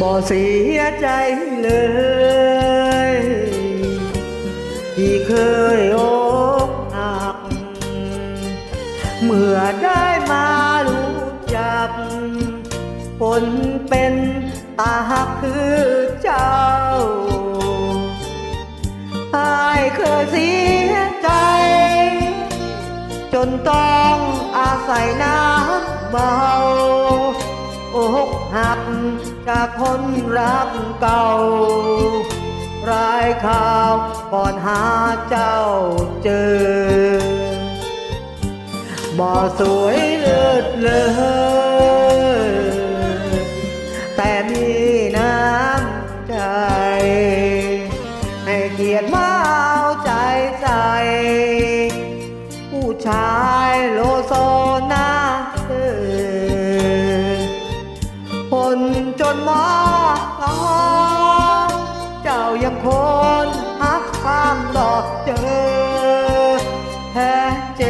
บ่เสียใจเลย ที่เคยอกหัก เมื่อได้มารู้จัก คนเป็นตาหักคือเจ้าอายเคยเสียใจ จนต้องอาศัยน้ำเบา อกหักจากคนรักเก่ารายข่าวก่อนหาเจ้าเจอ บ่สวยเลิศเลอแต่มีน้ำใจ ให้เกียรติมาเอาใจใส่ ผู้ชายโลโซ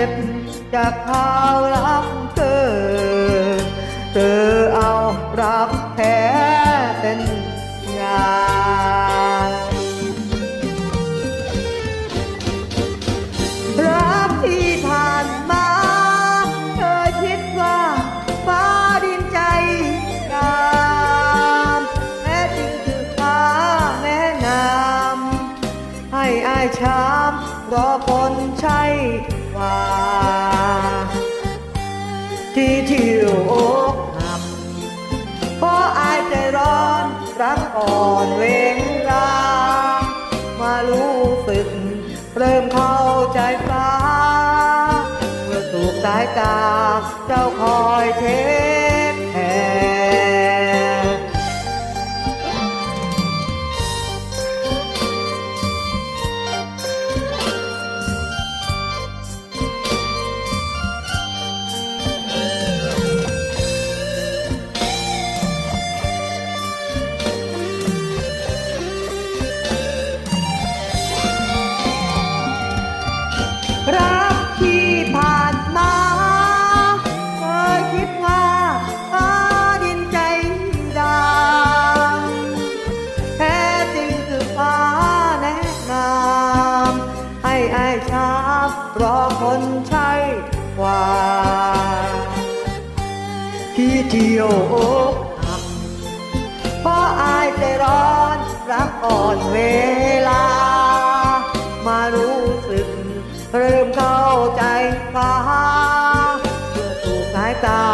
บจากข่าวรักเธอ เธอเอารักแพ้เป็นยารักที่ผ่านมา เธอคิดว่าฟ้าดินใจงามแม้จึงคือฟ้าแม่น้ำให้อายช้ำรอคนใช่ ว่าที่เที่ยวอกหักเพราะอายใจร้อนรักอ่อนเวงรามารู้สึก เริ่มเข้าใจฟ้า เมื่อถูกสายตาเจ้าคอยเท อคนใช่กว่า ที่เที่ยวอกหักเพราะอายใจร้อนรักอ่อนเวลา มารู้สึก เริ่มเข้าใจฟ้าเมื่อถูกสายตา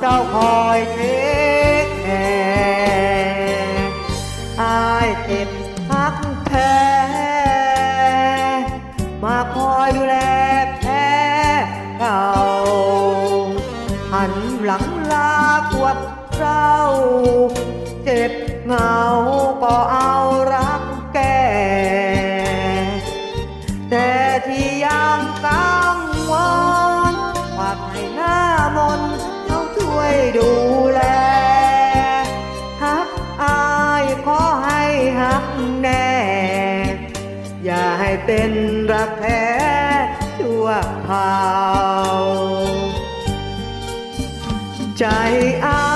เจ้าคอยเทคแคร์อายเจ็บ หลังลากวดเราเจ็บเหงาก็เอารักแก่แต่ที่ยังกังวลฝากให้หน้ามนเขาช่วยดูแลฮักอายขอให้ฮักแน่ อย่าให้เป็นรักแท้ชั่วคราว ใจอา